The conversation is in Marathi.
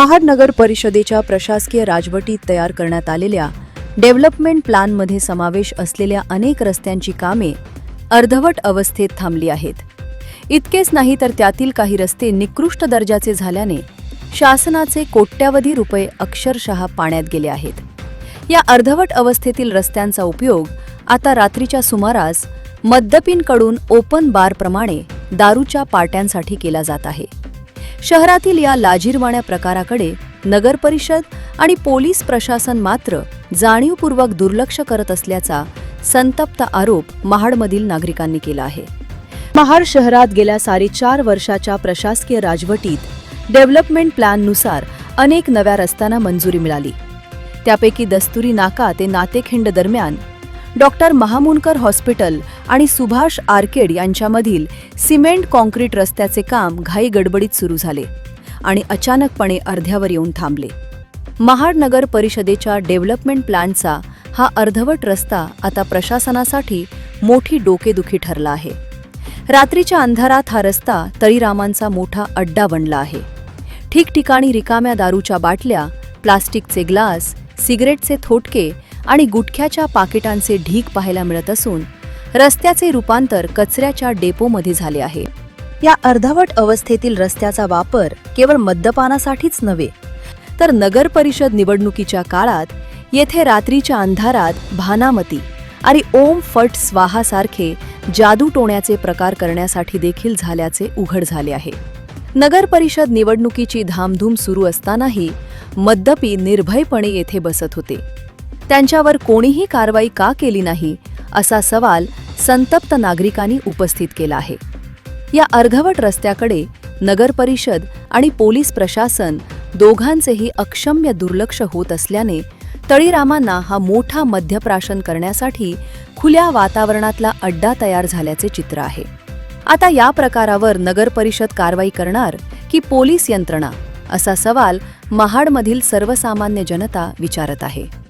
महाड नगर परिषदेच्या प्रशासकीय राजवटीत तयार करण्यात आलेल्या डेव्हलपमेंट प्लॅनमध्ये समावेश असलेल्या अनेक रस्त्यांची कामे अर्धवट अवस्थेत थांबली आहेत. इतकेच नाही तर त्यातील काही रस्ते निकृष्ट दर्जाचे झाल्याने शासनाचे कोट्यावधी रुपये अक्षरशः पाण्यात गेले आहेत. या अर्धवट अवस्थेतील रस्त्यांचा उपयोग आता रात्रीच्या सुमारास मद्यपींकडून ओपन बारप्रमाणे दारूच्या पार्ट्यांसाठी केला जात आहे. शहरातील या लाजीरवाण्या प्रकाराकडे नगर परिषद आणि पोलीस प्रशासन मात्र जाणीवपूर्वक दुर्लक्ष करत असल्याचा संतप्त आरोप महाडमधील नागरिकांनी केला आहे. महाड शहरात गेल्या साडेचार वर्षाच्या प्रशासकीय राजवटीत डेव्हलपमेंट प्लॅननुसार अनेक नव्या रस्त्यांना मंजुरी मिळाली. त्यापैकी दस्तुरी नाका ते नातेखिंड दरम्यान डॉक्टर महामुनकर हॉस्पिटल आणि सुभाष आर्केड यांच्यामधील सिमेंट कॉन्क्रीट रस्त्याचे काम घाई गडबडीत सुरू झाले आणि अचानकपणे अर्ध्यावर येऊन थांबले. महाड नगर परिषदेच्या डेव्हलपमेंट प्लॅनचा हा अर्धवट रस्ता आता प्रशासनासाठी मोठी डोकेदुखी ठरला आहे. रात्रीच्या अंधारात हा रस्ता तळीरामांचा मोठा अड्डा बनला आहे. ठिकठिकाणी रिकाम्या दारूच्या बाटल्या प्लास्टिकचे ग्लास सिगरेटचे थोटके आणि गुटख्याच्या पाकिटांचे ढीक पाहायला मिळत असून रस्त्याचे रूपांतर कचऱ्याच्या डेपोमध्ये झाले आहे. या अर्धवट अवस्थेतील रस्त्याचा वापर केवळ मद्यपानासाठीच नव्हे तर नगर परिषद निवडणुकीच्या काळात येथे रात्रीच्या अंधारात भानामती आणि ओम फट स्वाहासारखे जादू टोण्याचे प्रकार करण्यासाठी देखील झाल्याचे उघड झाले आहे. नगर परिषद निवडणुकीची धामधूम सुरू असतानाही मद्यपी निर्भयपणे येथे बसत होते. त्यांच्यावर कोणीही कारवाई का केली नाही असा सवाल संतप्त नागरिकांनी उपस्थित केला आहे. या अर्धवट रस्त्याकडे नगरपरिषद आणि पोलीस प्रशासन दोघांचेही अक्षम्य दुर्लक्ष होत असल्याने तळीरामांना हा मोठा मध्यप्राशन करण्यासाठी खुल्या वातावरणातला अड्डा तयार झाल्याचे चित्र आहे. आता या प्रकारावर नगरपरिषद कारवाई करणार की पोलीस यंत्रणा असा सवाल महाडमधील सर्वसामान्य जनता विचारत आहे.